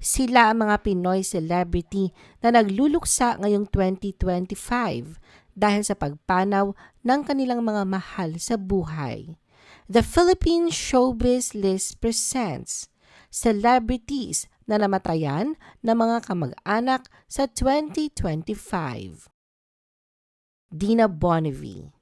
Sila ang mga Pinoy celebrity na nagluluksa ngayong 2025 dahil sa pagpanaw ng kanilang mga mahal sa buhay. The Philippine Showbiz List presents celebrities na namatayan ng mga kamag-anak sa 2025. Dina Bonnevie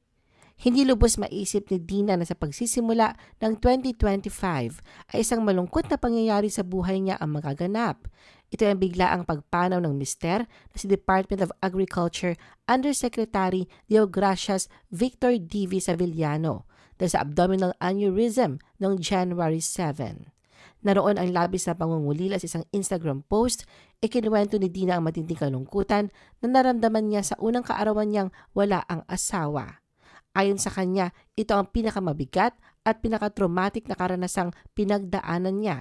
hindi lubos maisip ni Dina na sa pagsisimula ng 2025 ay isang malungkot na pangyayari sa buhay niya ang magaganap. Ito ay biglaang pagpanaw ng mister na si Department of Agriculture Undersecretary Deogracias Victor D.V. Savillano dahil sa abdominal aneurysm noong January 7. Naroon ang labis na pangungulila sa isang Instagram post, ikinuwento ni Dina ang matinding kalungkutan na naramdaman niya sa unang kaarawan niyang wala ang asawa. Ayon sa kanya, ito ang pinakamabigat at pinakatraumatic na karanasang pinagdaanan niya.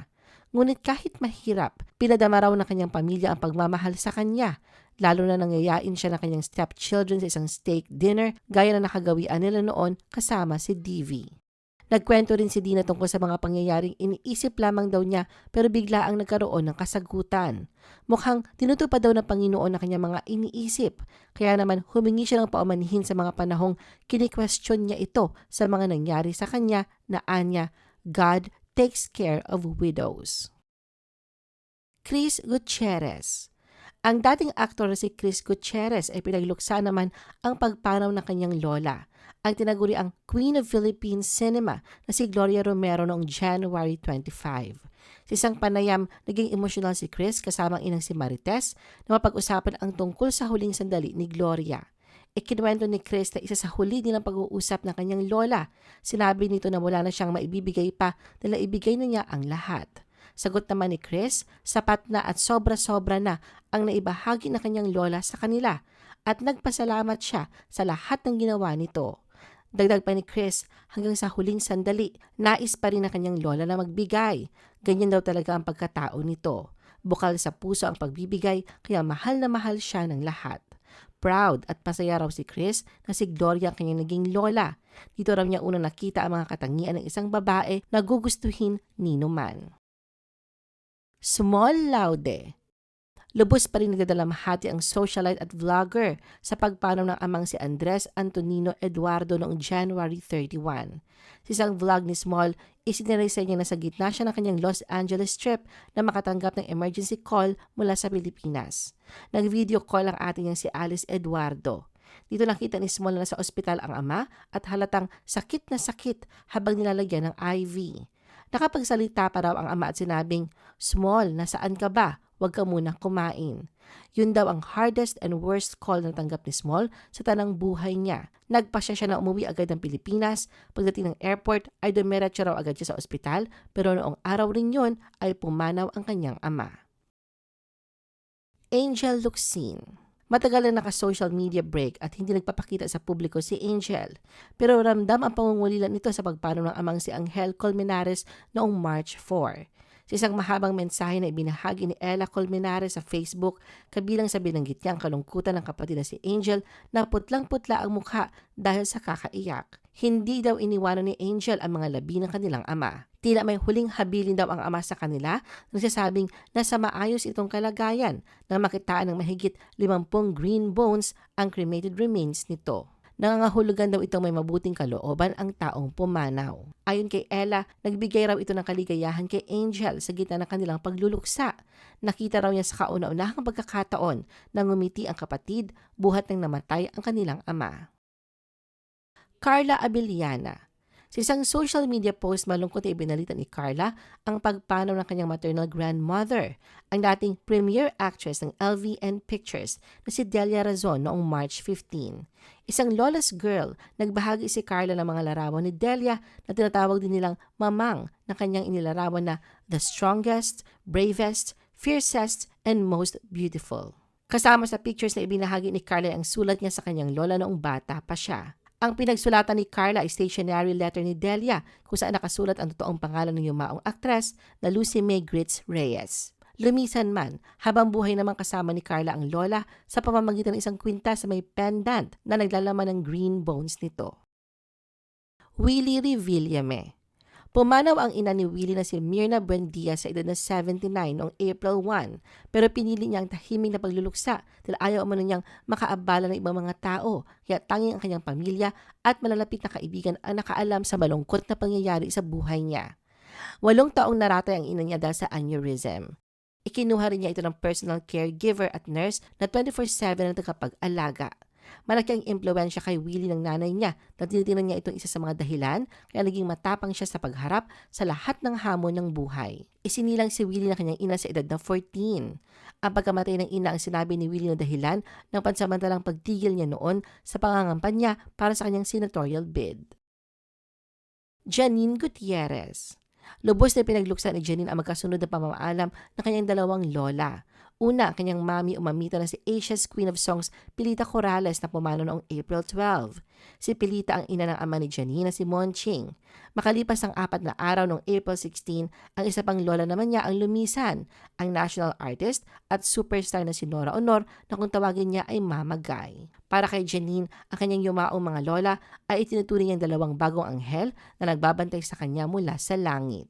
Ngunit kahit mahirap, pinadama raw ng kanyang pamilya ang pagmamahal sa kanya, lalo na nangyayain siya ng kanyang stepchildren sa isang steak dinner gaya na nakagawian nila noon kasama si Divi. Nagkwento rin si Dina tungkol sa mga pangyayaring iniisip lamang daw niya pero bigla ang nagkaroon ng kasagutan. Mukhang tinutupad daw ng Panginoon na kanyang mga iniisip. Kaya naman humingi siya ng paumanhin sa mga panahong kini-question niya ito sa mga nangyari sa kanya na anya, God takes care of widows. Chris Gutierrez ang dating aktor na si Chris Gutierrez ay pinagluksa naman ang pagpanaw ng kanyang lola, ang tinaguri ang Queen of Philippine Cinema na si Gloria Romero noong January 25. Sa isang panayam, naging emosyonal si Chris kasama ang inang si Marites na mapag-usapan ang tungkol sa huling sandali ni Gloria. Ikinuwento ni Chris na isa sa huli nilang pag-uusap ng kanyang lola. Sinabi nito na wala na siyang maibibigay pa dahil ibigay na niya ang lahat. Sagot naman ni Chris, sapat na at sobra-sobra na ang naibahagi ng kanyang lola sa kanila at nagpasalamat siya sa lahat ng ginawa nito. Dagdag pa ni Chris, hanggang sa huling sandali, nais pa rin ng kanyang lola na magbigay. Ganyan daw talaga ang pagkatao nito. Bukal sa puso ang pagbibigay, kaya mahal na mahal siya ng lahat. Proud at pasaya raw si Chris na si Gloria ang kanyang naging lola. Dito raw niya unang nakita ang mga katangian ng isang babae na gugustuhin ni man. Small Laude. Lubos pa rin nagdadalamhati ang socialite at vlogger sa pagpanaw ng amang si Andres Antonino Eduardo noong January 31. Sa isang vlog ni Small, isiniresa niya na sa gitna siya ng kanyang Los Angeles trip na makatanggap ng emergency call mula sa Pilipinas. Nag-video call ang ating niyang si Alice Eduardo. Dito nakita ni Small na sa ospital ang ama at halatang sakit na sakit habang nilalagyan ng IV. Nakapagsalita pa raw ang ama at sinabing, Small, nasaan ka ba? Huwag ka muna kumain. Yun daw ang hardest and worst call na tanggap ni Small sa tanang buhay niya. Nagpasya siya na umuwi agad ng Pilipinas. Pagdating ng airport ay dumiretso raw agad siya sa ospital pero noong araw rin yun ay pumanaw ang kanyang ama. Angel Luxin Matagal na naka-social media break at hindi nagpapakita sa publiko si Angel. Pero ramdam ang pangungulila nito sa pagpano ng amang si Angel Colmenares noong March 4. Sa isang mahabang mensahe na ibinahagi ni Ella Colmenares sa Facebook, kabilang sa binanggit niya ang kalungkutan ng kapatid na si Angel na putlang-putla ang mukha dahil sa kakaiyak. Hindi daw iniwanan ni Angel ang mga labi ng kanilang ama. Tila may huling habilin daw ang ama sa kanila, nagsasabing nasa maayos itong kalagayan nang makitaan ng mahigit 50 green bones ang cremated remains nito. Nangangahulugan daw itong may mabuting kalooban ang taong pumanaw. Ayon kay Ella, nagbigay raw ito ng kaligayahan kay Angel sa gitna ng kanilang pagluluksa. Nakita raw niya sa kauna-unahang pagkakataon na ngumiti ang kapatid buhat ng namatay ang kanilang ama. Carla Abiliana. Sa isang social media post, malungkot na ibinalita ni Carla ang pagpanaw ng kanyang maternal grandmother, ang dating premier actress ng LVN Pictures na si Delia Razon noong March 15. Isang lawless girl, nagbahagi si Carla ng mga larawan ni Delia na tinatawag din nilang mamang na kanyang inilarawan na the strongest, bravest, fiercest, and most beautiful. Kasama sa pictures na ibinahagi ni Carla ang sulat niya sa kanyang lola noong bata pa siya. Ang pinagsulatan ni Carla ay stationary letter ni Delia kung saan nakasulat ang totoong pangalan ng yumaong aktres na Lucy May Grits Reyes. Lumisan man, habang buhay naman kasama ni Carla ang lola sa pamamagitan ng isang kwinta sa may pendant na naglalaman ng green bones nito. Willie Revillame Pumanaw ang ina ni Willie na si Mirna Buendia sa edad na 79 noong April 1 pero pinili niya ang tahimik na pagluluksa dahil ayaw umano niyang makaabala ng ibang mga tao kaya tanging ang kanyang pamilya at malalapit na kaibigan ang nakaalam sa malungkot na pangyayari sa buhay niya. Walong taong naratay ang ina niya dahil sa aneurysm. Ikinuha rin niya ito ng personal caregiver at nurse na 24-7 na tagapag-alaga. Malaki ang impluensya kay Willie ng nanay niya na tinitingnan niya itong isa sa mga dahilan kaya naging matapang siya sa pagharap sa lahat ng hamon ng buhay. Isinilang si Willie na kanyang ina sa edad na 14. Ang pagkamatay ng ina ang sinabi ni Willie na dahilan ng pansamantalang pagtigil niya noon sa pangangampanya para sa kanyang senatorial bid. Janine Gutierrez Lubos na pinagluksa ni Janine ang magkasunod na pamamaalam ng kanyang dalawang lola. Una, kanyang mami umamita na si Asia's Queen of Songs, Pilita Corrales na pumano noong April 12. Si Pilita ang ina ng ama ni Janine na si Monching. Makalipas ang apat na araw noong April 16, ang isa pang lola naman niya ang lumisan, ang national artist at superstar na si Nora Honor na kung tawagin niya ay Mama Guy. Para kay Janine, ang kanyang yumaong mga lola ay itinuturing niyang dalawang bagong anghel na nagbabantay sa kanya mula sa langit.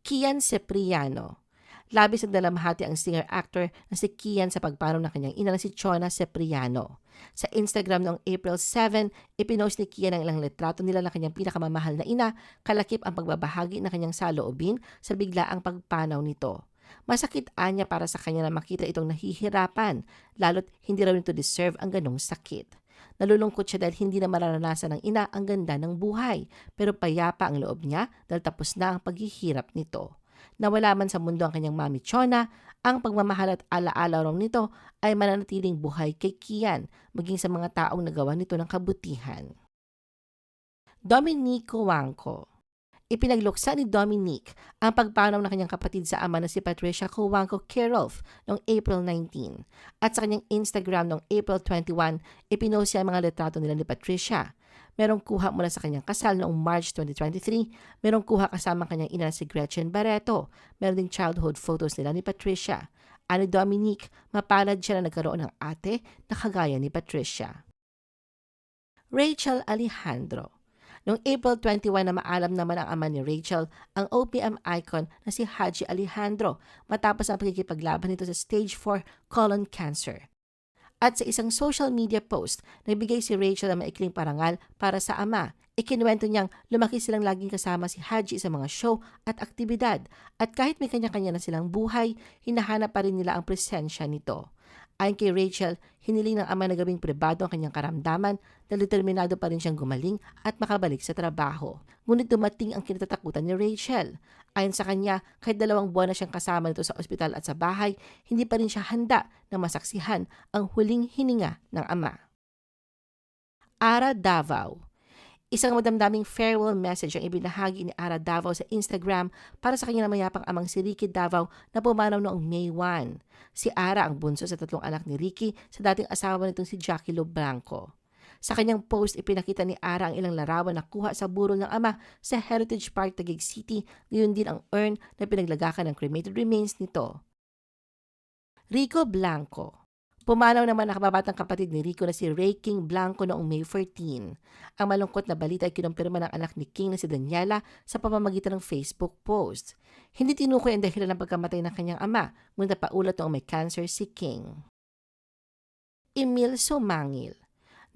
Kian Cipriano Labis ang dalamhati ang singer-actor na si Kian sa pagpanaw ng kanyang ina na si Chona Cipriano. Sa Instagram noong April 7, ipinost ni Kian ang ilang litrato nila ng kanyang pinakamamahal na ina, kalakip ang pagbabahagi ng kanyang saloobin sa biglaang pagpanaw nito. Masakit anya para sa kanya na makita itong nahihirapan, lalo't hindi raw nito deserve ang ganong sakit. Nalulungkot siya dahil hindi na mararanasan ng ina ang ganda ng buhay, pero payapa ang loob niya dahil tapos na ang paghihirap nito. Nawala man sa mundo ang kanyang mami Chona, ang pagmamahal at alaala raw nito ay mananatiling buhay kay Kian, maging sa mga taong nagawa nito ng kabutihan. Dominico Wangko Ipinagluksa ni Dominique ang pagpanaw ng kanyang kapatid sa ama na si Patricia Kuwanko Kirolf noong April 19. At sa kanyang Instagram noong April 21, ipinost siya ang mga litrato nila ni Patricia. Merong kuha mula sa kanyang kasal noong March 2023. Merong kuha kasama kanyang ina si Gretchen Barreto. Meron ding childhood photos nila ni Patricia. Ani Dominique, mapalad siya na nagkaroon ng ate na kagaya ni Patricia. Rachel Alejandro Noong April 21 na maalam naman ang ama ni Rachel, ang OPM icon na si Haji Alejandro matapos ang pagkikipaglaban nito sa stage 4 colon cancer. At sa isang social media post, nagbigay si Rachel ng maikling parangal para sa ama. Ikinuwento niyang lumaki silang laging kasama si Haji sa mga show at aktibidad at kahit may kanya-kanya na silang buhay, hinahanap pa rin nila ang presensya nito. Ayon kay Rachel, hiniling ng ama na gawing pribado ang kanyang karamdaman dahil determinado pa rin siyang gumaling at makabalik sa trabaho. Ngunit dumating ang kinatatakutan ni Rachel. Ayon sa kanya, kahit dalawang buwan na siyang kasama nito sa ospital at sa bahay, hindi pa rin siya handa na masaksihan ang huling hininga ng ama. Ara Davao Isang madamdaming farewell message ang ibinahagi ni Ara Davao sa Instagram para sa kanyang mayapang amang si Ricky Davao na pumanaw noong May 1. Si Ara ang bunso sa tatlong anak ni Ricky sa dating asawa nitong si Jackie Lo Blanco. Sa kanyang post, ipinakita ni Ara ang ilang larawan na kuha sa burol ng ama sa Heritage Park, Taguig City, gayon din ang urn na pinaglagakan ng cremated remains nito. Rico Blanco Pumanaw naman ang kababatang kapatid ni Rico na si Ray King Blanco noong May 14. Ang malungkot na balita ay kinumpirma ng anak ni King na si Daniela sa pamamagitan ng Facebook post. Hindi tinukoy ang dahilan ng pagkamatay ng kanyang ama, ngunit paulat noong may cancer si King. Emil Sumangil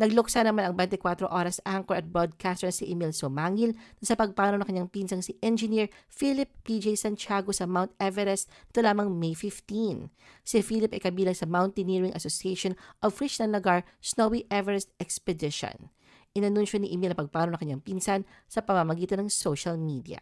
Nagluksa naman ang 24 oras anchor at broadcaster si Emil Somangil na sa pagpano ng kanyang pinsang si engineer Philip P.J. Santiago sa Mount Everest ito lamang May 15. Si Philip ay kabilang sa Mountaineering Association of Krishna Nagar Snowy Everest Expedition. Inanunsyo ni Emil ang pagpano ng kanyang pinsan sa pamamagitan ng social media.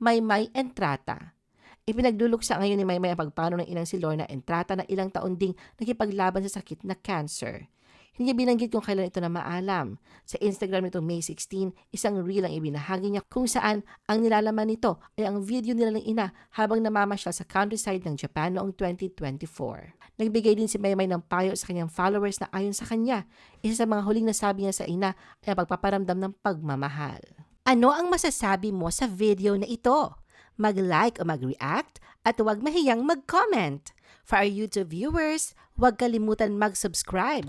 May May Entrata Ipinagluluksa ngayon ni Maymay ang pagpano ng inang si Lorna Entrata na ilang taon ding nakipaglaban sa sakit na cancer. Hindi binanggit kung kailan ito na maalam. Sa Instagram nito May 16, isang reel ang ibinahagi niya kung saan ang nilalaman nito ay ang video nila ng ina habang namamasyal sa countryside ng Japan noong 2024. Nagbigay din si Maymay ng payo sa kanyang followers na ayon sa kanya, isa sa mga huling nasabi niya sa ina ay ang pagpaparamdam ng pagmamahal. Ano ang masasabi mo sa video na ito? Mag-like o mag-react at huwag mahiyang mag-comment. For our YouTube viewers, huwag kalimutan mag-subscribe